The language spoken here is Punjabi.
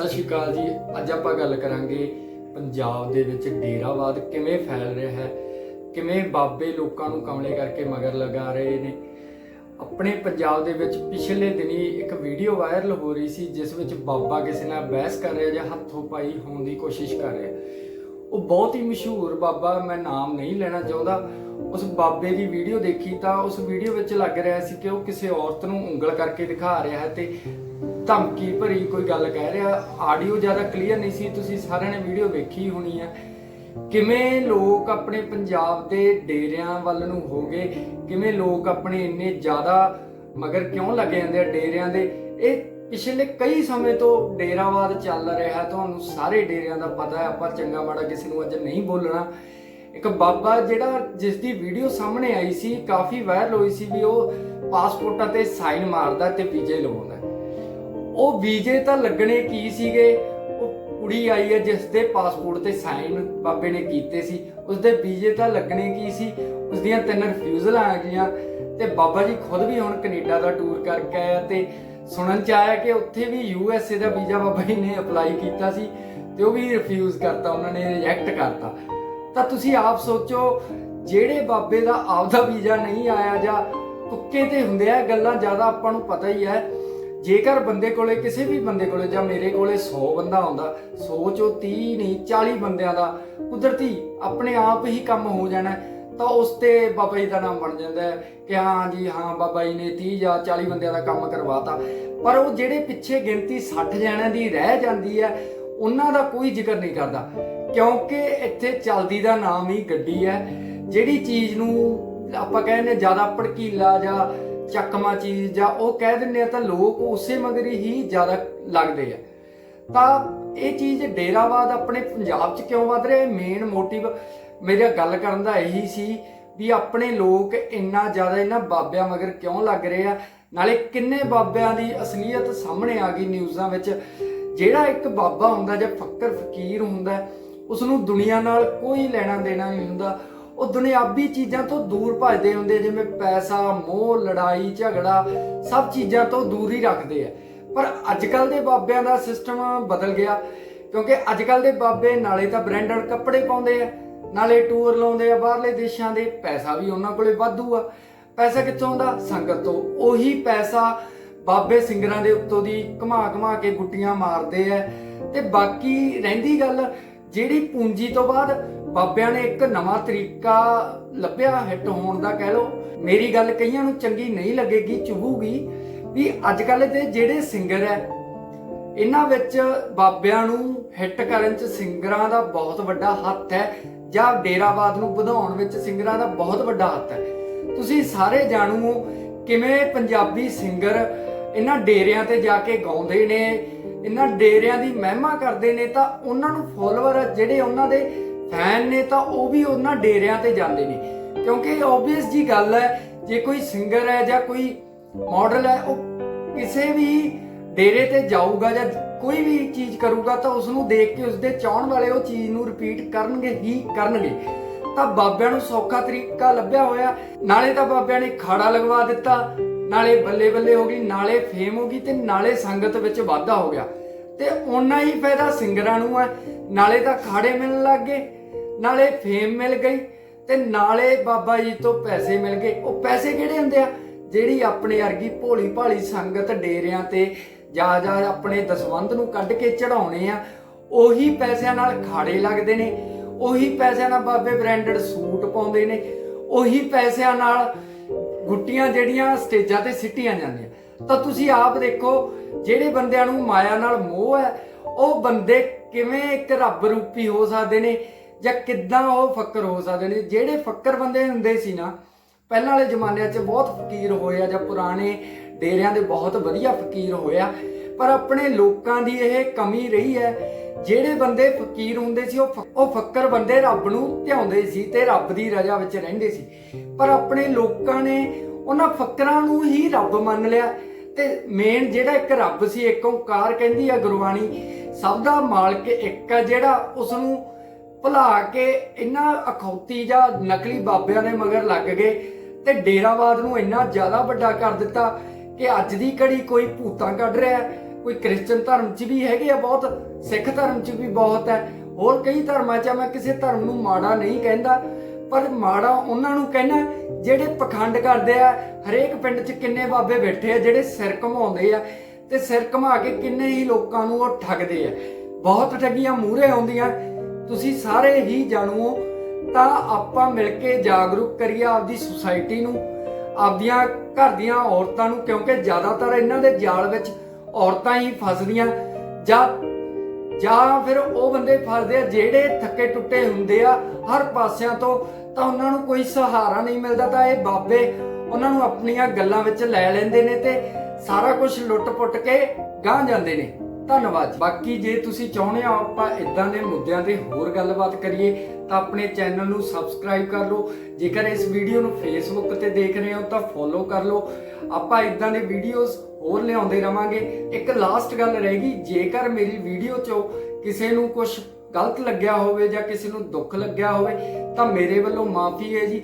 ਸਤਿ ਸ਼੍ਰੀ ਅਕਾਲ ਜੀ। ਅੱਜ ਆਪਾਂ ਗੱਲ ਕਰਾਂਗੇ ਪੰਜਾਬ ਦੇ ਵਿੱਚ ਡੇਰਾਵਾਦ ਕਿਵੇਂ ਫੈਲ ਰਿਹਾ ਹੈ, ਕਿਵੇਂ ਬਾਬੇ ਲੋਕਾਂ ਨੂੰ ਕਮਲੇ ਕਰਕੇ ਮਗਰ ਲਗਾ ਰਹੇ ਨੇ। ਆਪਣੇ ਪੰਜਾਬ ਦੇ ਵਿੱਚ ਪਿਛਲੇ ਦਿਨੀ ਇੱਕ ਵੀਡੀਓ ਵਾਇਰਲ ਹੋ ਰਹੀ ਸੀ, ਜਿਸ ਵਿੱਚ ਬਾਬਾ ਕਿਸੇ ਨਾਲ ਬਹਿਸ ਕਰ ਰਿਹਾ ਜਾਂ ਹੱਥੋਂ ਪਾਈ ਹੋਣ ਦੀ ਕੋਸ਼ਿਸ਼ ਕਰ ਰਿਹਾ। ਉਹ ਬਹੁਤ ਹੀ ਮਸ਼ਹੂਰ ਬਾਬਾ, ਮੈਂ ਨਾਮ ਨਹੀਂ ਲੈਣਾ ਚਾਹੁੰਦਾ। ਉਸ ਬਾਬੇ ਦੀ ਵੀਡੀਓ ਦੇਖੀ ਤਾਂ ਉਸ ਵੀਡੀਓ ਵਿੱਚ ਲੱਗ ਰਿਹਾ ਸੀ ਕਿ ਉਹ ਕਿਸੇ ਔਰਤ ਨੂੰ ਉਂਗਲ ਕਰਕੇ ਦਿਖਾ ਰਿਹਾ ਹੈ ਤੇ ਧਮਕੀ ਭਰੀ ਕੋਈ ਗੱਲ ਕਹਿ ਰਿਹਾ ਆਡੀਓ ਜ਼ਿਆਦਾ ਕਲੀਅਰ ਨਹੀਂ ਸੀ, ਤੁਸੀਂ ਸਾਰਿਆਂ ਨੇ ਵੀਡੀਓ ਵੇਖੀ ਹੋਣੀ ਹੈ ਕਿਵੇਂ ਲੋਕ ਆਪਣੇ ਪੰਜਾਬ ਦੇ ਡੇਰਿਆਂ ਵੱਲ ਨੂੰ ਹੋ ਗਏ, ਕਿਵੇਂ ਲੋਕ ਆਪਣੇ ਇੰਨੇ ਜ਼ਿਆਦਾ ਮਗਰ ਕਿਉਂ ਲੱਗੇ ਜਾਂਦੇ ਆ ਡੇਰਿਆਂ ਦੇ? ਇਹ ਪਿਛਲੇ ਕਈ ਸਮੇਂ ਤੋਂ ਡੇਰਾਵਾਦ ਚੱਲ ਰਿਹਾ, ਤੁਹਾਨੂੰ ਸਾਰੇ ਡੇਰਿਆਂ ਦਾ ਪਤਾ ਹੈ, ਆਪਾਂ ਚੰਗਾ ਮਾੜਾ ਕਿਸੇ ਨੂੰ ਅੱਜ ਨਹੀਂ ਬੋਲਣਾ। ਇੱਕ ਬਾਬਾ ਜਿਹੜਾ ਜਿਸ ਦੀ ਵੀਡੀਓ ਸਾਹਮਣੇ ਆਈ ਸੀ, ਕਾਫੀ ਵਾਇਰਲ ਹੋਈ ਸੀ ਵੀ ਉਹ ਪਾਸਪੋਰਟਾਂ ਤੇ ਸਾਈਨ ਮਾਰਦਾ ਤੇ ਵੀਜ਼ੇ ਲਵਾਉਂਦਾ। ਉਹ ਵੀਜ਼ੇ ਤਾਂ ਲੱਗਣੇ ਕੀ ਸੀਗੇ? ਉਹ ਕੁੜੀ ਆਈ ਹੈ ਜਿਸ ਦੇ ਪਾਸਪੋਰਟ ਤੇ ਸਾਈਨ ਬਾਬੇ ਨੇ ਕੀਤੇ ਸੀ। ਉਸ ਦੇ ਵੀਜ਼ੇ ਤਾਂ ਲੱਗਣੇ ਕੀ ਸੀ? ਉਸ ਦੀਆਂ ਤਿੰਨ ਰਿਫਿਊਜ਼ਲਾਂ ਆ ਗਈਆਂ। ਤੇ ਬਾਬਾ ਜੀ ਖੁਦ ਵੀ ਹੁਣ ਕੈਨੇਡਾ ਦਾ ਟੂਰ ਕਰਕੇ ਆਇਆ ਤੇ ਸੁਣਨ ਚ ਆਇਆ ਕਿ ਉੱਥੇ ਵੀ ਯੂ ਐਸ ਏ ਦਾ ਵੀਜ਼ਾ ਬਾਬਾ ਜੀ ਨੇ ਅਪਲਾਈ ਕੀਤਾ ਸੀ ਤੇ ਉਹ ਵੀ ਰਿਫਿਊਜ਼ ਕਰਤਾ, ਉਹਨਾਂ ਨੇ ਰਿਜੈਕਟ ਕਰਤਾ। ਤਾਂ ਤੁਸੀਂ ਆਪ ਸੋਚੋ, ਜਿਹੜੇ ਬਾਬੇ ਦਾ ਆਪਦਾ ਵੀਜ਼ਾ ਨਹੀਂ ਆਇਆ ਜਾਂ ਤੁੱਕੇ ਤੇ ਹੁੰਦੇ ਆ ਗੱਲਾਂ, ਜ਼ਿਆਦਾ ਆਪਾਂ ਨੂੰ ਪਤਾ ਹੀ ਹੈ। ਜੇਕਰ ਬੰਦੇ ਕੋਲੇ, ਕਿਸੇ ਵੀ ਬੰਦੇ ਕੋਲੇ ਜਾਂ ਮੇਰੇ ਕੋਲੇ 100 ਬੰਦਾ ਆਉਂਦਾ 100 ਚੋਂ 30 ਨਹੀਂ 40 ਬੰਦਿਆਂ ਦਾ ਕੁਦਰਤੀ ਆਪਣੇ ਆਪ ਹੀ ਕੰਮ ਹੋ ਜਾਣਾ, ਤਾਂ ਉਸ ਤੇ ਬਾਬਾ ਜੀ ਦਾ ਨਾਮ ਬਣ ਜਾਂਦਾ ਹੈ ਕਿ ਹਾਂ ਜੀ, ਹਾਂ ਬਾਬਾ ਜੀ ਨੇ 30 ਜਾਂ 40 ਬੰਦਿਆਂ ਦਾ ਕੰਮ ਕਰਵਾਤਾ। ਪਰ ਉਹ ਜਿਹੜੇ ਪਿੱਛੇ ਗਿਣਤੀ 60 ਜਣਿਆਂ ਦੀ ਰਹਿ ਜਾਂਦੀ ਹੈ, ਉਹਨਾਂ ਦਾ ਕੋਈ ਜ਼ਿਕਰ ਨਹੀਂ ਕਰਦਾ। ਕਿਉਂਕਿ ਇੱਥੇ ਚਲਦੀ ਦਾ ਨਾਮ ਹੀ ਗੱਡੀ ਹੈ, ਜਿਹੜੀ ਚੀਜ਼ ਨੂੰ ਆਪਾਂ ਕਹਿੰਦੇ ਜ਼ਿਆਦਾ ਭੜਕੀਲਾ ਜਾਂ ਚੱਕਮਾ ਚੀਜ਼ ਜਾਂ ਉਹ ਕਹਿ ਦਿੰਦੇ ਆ ਤਾਂ ਲੋਕ ਉਸੇ ਮਗਰ ਹੀ ਜ਼ਿਆਦਾ ਲੱਗਦੇ ਆ। ਤਾਂ ਇਹ ਚੀਜ਼ ਡੇਰਾਵਾਦ ਆਪਣੇ ਪੰਜਾਬ 'ਚ ਕਿਉਂ ਵੱਧ ਰਿਹਾ? ਮੇਨ ਮੋਟਿਵ ਮੇਰਾ ਗੱਲ ਕਰਨ ਦਾ ਇਹੀ ਸੀ ਵੀ ਆਪਣੇ ਲੋਕ ਇੰਨਾ ਜ਼ਿਆਦਾ ਇਹਨਾਂ ਬਾਬਿਆਂ ਮਗਰ ਕਿਉਂ ਲੱਗ ਰਹੇ ਆ? ਨਾਲੇ ਕਿੰਨੇ ਬਾਬਿਆਂ ਦੀ ਅਸਲੀਅਤ ਸਾਹਮਣੇ ਆ ਗਈ ਨਿਊਜ਼ਾਂ ਵਿੱਚ? ਜਿਹੜਾ ਇੱਕ ਬਾਬਾ ਹੁੰਦਾ ਜਾਂ ਫੱਕਰ ਫਕੀਰ ਹੁੰਦਾ ਉਸ ਨੂੰ ਦੁਨੀਆ ਨਾਲ ਕੋਈ ਲੈਣਾ ਦੇਣਾ ਨਹੀਂ ਹੁੰਦਾ। ਉਹ ਦੁਨਿਆਵੀ ਚੀਜ਼ਾਂ ਤੋਂ ਦੂਰ ਭੱਜਦੇ ਹੁੰਦੇ ਜਿਵੇਂ ਪੈਸਾ, ਮੋਹ, ਲੜਾਈ, ਝਗੜਾ, ਸਭ ਚੀਜ਼ਾਂ ਤੋਂ ਦੂਰ ਹੀ ਰੱਖਦੇ ਆ। ਪਰ ਅੱਜ ਕੱਲ ਦੇ ਬਾਬਿਆਂ ਦਾ ਸਿਸਟਮ ਬਦਲ ਗਿਆ, ਕਿਉਂਕਿ ਅੱਜ ਕੱਲ ਦੇ ਬਾਬੇ ਨਾਲੇ ਤਾਂ ਬ੍ਰਾਂਡਡ ਕੱਪੜੇ ਪਾਉਂਦੇ ਆ, ਨਾਲੇ ਟੂਰ ਲਾਉਂਦੇ ਆ ਬਾਹਰਲੇ ਦੇਸ਼ਾਂ ਦੇ, ਪੈਸਾ ਵੀ ਉਹਨਾਂ ਕੋਲੇ ਵਾਧੂ ਆ। ਪੈਸਾ ਕਿੱਥੋਂ ਆਉਂਦਾ? ਸੰਗਤ ਤੋਂ। ਉਹੀ ਪੈਸਾ ਬਾਬੇ ਸਿੰਗਰਾਂ ਦੇ ਉੱਤੋਂ ਦੀ ਘਮਾ ਘਮਾ ਕੇ ਗੁੱਟੀਆਂ ਮਾਰਦੇ ਆ। ਤੇ ਬਾਕੀ ਰਹਿੰਦੀ ਗੱਲ, ਜਿਹੜੀ ਪੂੰਜੀ ਤੋਂ ਬਾਅਦ ਬਾਬਿਆਂ ਨੇ ਇੱਕ ਨਵਾਂ ਤਰੀਕਾ ਲੱਭਿਆ, ਹਿੱਟ ਹੋਣ ਦਾ ਕਹਿ ਲਓ। ਮੇਰੀ ਗੱਲ ਕਈਆਂ ਨੂੰ ਚੰਗੀ ਨਹੀਂ ਲੱਗੇਗੀ, ਚੁਭੂਗੀ। ਵੀ ਅੱਜ ਕੱਲ ਦੇ ਜਿਹੜੇ ਸਿੰਗਰ ਐ, ਇਹਨਾਂ ਵਿੱਚ ਬਾਬਿਆਂ ਨੂੰ ਹਿੱਟ ਕਰਨ 'ਚ ਸਿੰਗਰਾਂ ਦਾ ਬਹੁਤ ਵੱਡਾ ਹੱਥ ਹੈ ਜਾਂ ਡੇਰਾਵਾਦ ਨੂੰ ਵਧਾਉਣ ਵਿੱਚ ਸਿੰਗਰਾਂ ਦਾ ਬਹੁਤ ਵੱਡਾ ਹੱਥ ਹੈ ਤੁਸੀਂ ਸਾਰੇ ਜਾਣੂ ਹੋ ਕਿਵੇਂ ਪੰਜਾਬੀ ਸਿੰਗਰ ਇਹਨਾਂ ਡੇਰਿਆਂ ਤੇ ਜਾ ਕੇ ਗਾਉਂਦੇ ਨੇ, ਇਹਨਾਂ ਡੇਰਿਆਂ ਦੀ ਮਹਿਮਾ ਕਰਦੇ ਨੇ, ਤਾਂ ਉਹਨਾਂ ਨੂੰ ਫੋਲੋਅਰ ਜਿਹੜੇ ਉਹਨਾਂ ਦੇ ਫੈਨ ਨੇ ਤਾਂ ਉਹ ਵੀ ਉਹਨਾਂ ਡੇਰਿਆਂ ਤੇ ਜਾਂਦੇ ਨੇ। ਕਿਉਂਕਿ ਆਬਵੀਅਸ ਜੀ ਗੱਲ ਹੈ, ਜੇ ਕੋਈ ਸਿੰਗਰ ਹੈ ਜਾਂ ਕੋਈ ਮਾਡਲ ਹੈ, ਉਹ ਕਿਸੇ ਵੀ ਡੇਰੇ ਤੇ ਜਾਊਗਾ ਜਾਂ ਕੋਈ ਵੀ ਚੀਜ਼ ਕਰੂਗਾ ਤਾਂ ਉਸ ਨੂੰ ਦੇਖ ਕੇ ਉਸਦੇ ਚਾਹਣ ਵਾਲੇ ਉਹ ਚੀਜ਼ ਨੂੰ ਰਿਪੀਟ ਕਰਨਗੇ, ਹੀ ਕਰਨਗੇ। ਤਾਂ ਬਾਬਿਆਂ ਨੂੰ ਸੌਖਾ ਤਰੀਕਾ ਲੱਭਿਆ ਹੋਇਆ। ਨਾਲੇ ਤਾਂ ਬਾਬਿਆਂ ਨੇ ਖਾੜਾ ਲਗਵਾ ਦਿੱਤਾ, ਨਾਲੇ ਬੱਲੇ ਬੱਲੇ ਹੋ ਗਈ, ਨਾਲੇ ਫੇਮ ਹੋ ਗਈ ਤੇ ਨਾਲੇ ਸੰਗਤ ਵਿੱਚ ਵਾਧਾ ਹੋ ਗਿਆ। ਤੇ ਓਨਾ ਹੀ ਫਾਇਦਾ ਸਿੰਗਰਾਂ ਨੂੰ ਹੈ, ਨਾਲੇ ਤਾਂ ਖਾੜੇ ਮਿਲਣ ਲੱਗ ਗਏ। ਨਾਲੇ ਫੇਮ ਮਿਲ ਗਈ ਤੇ ਨਾਲੇ ਬਾਬਾ ਜੀ ਤੋਂ ਪੈਸੇ ਮਿਲ ਗਏ। ਉਹ ਪੈਸੇ ਕਿਹੜੇ ਹੁੰਦੇ ਆ? ਜਿਹੜੀ ਆਪਣੇ ਅਰਗੀ ਭੋਲੀ ਭਾਲੀ ਸੰਗਤ ਡੇਰਿਆਂ ਤੇ ਜਾ ਜਾ ਆਪਣੇ ਦਸਵੰਧ ਨੂੰ ਕੱਢ ਕੇ ਚੜਾਉਣੇ ਆ, ਉਹੀ ਪੈਸਿਆਂ ਨਾਲ ਖਾੜੇ ਲੱਗਦੇ ਨੇ, ਉਹੀ ਪੈਸਿਆਂ ਨਾਲ ਬਾਬੇ ਬ੍ਰਾਂਡਡ ਸੂਟ ਪਾਉਂਦੇ ਨੇ, ਉਹੀ ਪੈਸਿਆਂ ਨਾਲ ਗੁੱਟੀਆਂ ਜਿਹੜੀਆਂ ਸਟੇਜਾਂ ਤੇ ਸਿੱਟੀਆਂ ਜਾਂਦੀਆਂ। ਤਾਂ ਤੁਸੀਂ ਆਪ ਦੇਖੋ, ਜਿਹੜੇ ਬੰਦਿਆਂ ਨੂੰ ਮਾਇਆ ਨਾਲ ਮੋਹ ਹੈ, ਉਹ ਬੰਦੇ ਕਿਵੇਂ ਇੱਕ ਰੱਬ ਰੂਪੀ ਹੋ ਸਕਦੇ ਨੇ ਜਾਂ ਕਿੱਦਾਂ ਉਹ ਫੱਕਰ ਹੋ ਸਕਦੇ ਨੇ? ਜਿਹੜੇ ਫੱਕਰ ਬੰਦੇ ਹੁੰਦੇ ਸੀ ਨਾ, ਪਹਿਲਾਂ ਵਾਲੇ ਜ਼ਮਾਨਿਆਂ 'ਚ ਬਹੁਤ ਫਕੀਰ ਹੋਇਆ ਜਾਂ ਪੁਰਾਣੇ ਡੇਰਿਆਂ ਦੇ ਬਹੁਤ ਵਧੀਆ ਫਕੀਰ ਹੋਇਆ ਪਰ ਆਪਣੇ ਲੋਕਾਂ ਦੀ ਇਹ ਕਮੀ ਰਹੀ ਹੈ, ਜਿਹੜੇ ਬੰਦੇ ਫਕੀਰ ਹੁੰਦੇ ਸੀ, ਉਹ ਉਹ ਫੱਕਰ ਬੰਦੇ ਰੱਬ ਨੂੰ ਧਿਆਉਂਦੇ ਸੀ ਤੇ ਰੱਬ ਦੀ ਰਜ਼ਾ ਵਿੱਚ ਰਹਿੰਦੇ ਸੀ। ਪਰ ਆਪਣੇ ਲੋਕਾਂ ਨੇ ਉਹਨਾਂ ਫੱਕਰਾਂ ਨੂੰ ਹੀ ਰੱਬ ਮੰਨ ਲਿਆ ਤੇ ਮੇਨ ਜਿਹੜਾ ਇੱਕ ਰੱਬ ਸੀ, ਇੱਕ ਓੰਕਾਰ ਕਹਿੰਦੀ ਆ ਗੁਰਬਾਣੀ, ਸਭ ਦਾ ਮਾਲਕ ਇੱਕ ਆ ਜਿਹੜਾ ਉਸ ਨੂੰ ਭੁਲਾ ਕੇ ਇੰਨਾ ਅਖੌਤੀ ਜਾਂ ਨਕਲੀ ਬਾਬਿਆਂ ਦੇ ਮਗਰ ਲੱਗ ਗਏ ਤੇ ਡੇਰਾਵਾਦ ਨੂੰ ਇੰਨਾ ਜ਼ਿਆਦਾ ਵੱਡਾ ਕਰ ਦਿੱਤਾ ਕਿ ਅੱਜ ਦੀ ਘੜੀ ਕੋਈ ਭੂਤਾਂ ਕੱਢ ਰਿਹਾ ਕੋਈ ਕ੍ਰਿਸਚਨ ਧਰਮ 'ਚ ਵੀ ਹੈਗੇ ਆ ਬਹੁਤ, ਸਿੱਖ ਧਰਮ 'ਚ ਵੀ ਬਹੁਤ ਹੈ। ਹੋਰ ਕਈ ਧਰਮਾਂ 'ਚ ਮੈਂ ਕਿਸੇ ਧਰਮ ਨੂੰ ਮਾੜਾ ਨਹੀਂ ਕਹਿੰਦਾ, ਪਰ ਮਾੜਾ ਉਹਨਾਂ ਨੂੰ ਕਹਿਣਾ ਜਿਹੜੇ ਪਖੰਡ ਕਰਦੇ ਆ, ਹਰੇਕ ਪਿੰਡ 'ਚ ਕਿੰਨੇ ਬਾਬੇ ਬੈਠੇ ਆ, ਜਿਹੜੇ ਸਿਰ ਘਮਾਉਂਦੇ ਆ ਤੇ ਸਿਰ ਘਮਾ ਕੇ ਕਿੰਨੇ ਹੀ ਲੋਕਾਂ ਨੂੰ ਉਹ ਠੱਗਦੇ ਆ। ਬਹੁਤ ਠੱਗੀਆਂ ਮੂਹਰੇ ਆਉਂਦੀਆਂ ਤੁਸੀਂ ਸਾਰੇ ਹੀ ਜਾਣੋ ਤਾਂ ਆਪਾਂ ਮਿਲ ਕੇ ਜਾਗਰੂਕ ਕਰੀਏ ਆਪਦੀ ਸੁਸਾਇਟੀ ਨੂੰ, ਆਪਦੀਆਂ ਘਰ ਦੀਆਂ ਔਰਤਾਂ ਨੂੰ, ਕਿਉਂਕਿ ਜ਼ਿਆਦਾਤਰ ਇਹਨਾਂ ਦੇ ਜਾਲ ਵਿੱਚ ਔਰਤਾਂ ਹੀ ਫਸਦੀਆਂ, ਜਾਂ ਜਾਂ ਫਿਰ ਉਹ ਬੰਦੇ ਫਸਦੇ ਆ ਜਿਹੜੇ ਥੱਕੇ ਟੁੱਟੇ ਹੁੰਦੇ ਆ ਹਰ ਪਾਸਿਆਂ ਤੋਂ, ਤਾਂ ਉਹਨਾਂ ਨੂੰ ਕੋਈ ਸਹਾਰਾ ਨਹੀਂ ਮਿਲਦਾ, ਤਾਂ ਇਹ ਬਾਬੇ ਉਹਨਾਂ ਨੂੰ ਆਪਣੀਆਂ ਗੱਲਾਂ ਵਿੱਚ ਲੈ ਲੈਂਦੇ ਨੇ ਤੇ ਸਾਰਾ ਕੁਝ ਲੁੱਟ-ਪੁੱਟ ਕੇ ਗਾਂ ਜਾਂਦੇ ਨੇ। ਧੰਨਵਾਦ। ਬਾਕੀ ਜੇ ਤੁਸੀਂ ਚਾਹੁੰਦੇ ਹੋ ਆਪਾਂ ਇਦਾਂ ਦੇ ਮੁੱਦਿਆਂ ਤੇ ਹੋਰ ਗੱਲਬਾਤ ਕਰੀਏ, ਤਾਂ ਆਪਣੇ ਚੈਨਲ ਨੂੰ ਸਬਸਕ੍ਰਾਈਬ ਕਰ ਲਓ। ਜੇਕਰ ਇਸ ਵੀਡੀਓ ਨੂੰ ਫੇਸਬੁੱਕ ਤੇ ਦੇਖ ਰਹੇ ਹੋ, ਤਾਂ ਫੋਲੋ ਕਰ ਲਓ। ਆਪਾਂ ਇਦਾਂ ਦੇ ਵੀਡੀਓਜ਼ ਹੋਰ ਲਿਆਉਂਦੇ ਰਵਾਂਗੇ। ਇੱਕ ਲਾਸਟ ਗੱਲ ਰਹੇਗੀ ਜੇਕਰ ਮੇਰੀ ਵੀਡੀਓ 'ਚੋਂ ਕਿਸੇ ਨੂੰ ਕੁਝ ਗਲਤ ਲੱਗਿਆ ਹੋਵੇ ਜਾਂ ਕਿਸੇ ਨੂੰ ਦੁੱਖ ਲੱਗਿਆ ਹੋਵੇ, ਤਾਂ ਮੇਰੇ ਵੱਲੋਂ ਮਾਫੀ ਹੈ ਜੀ।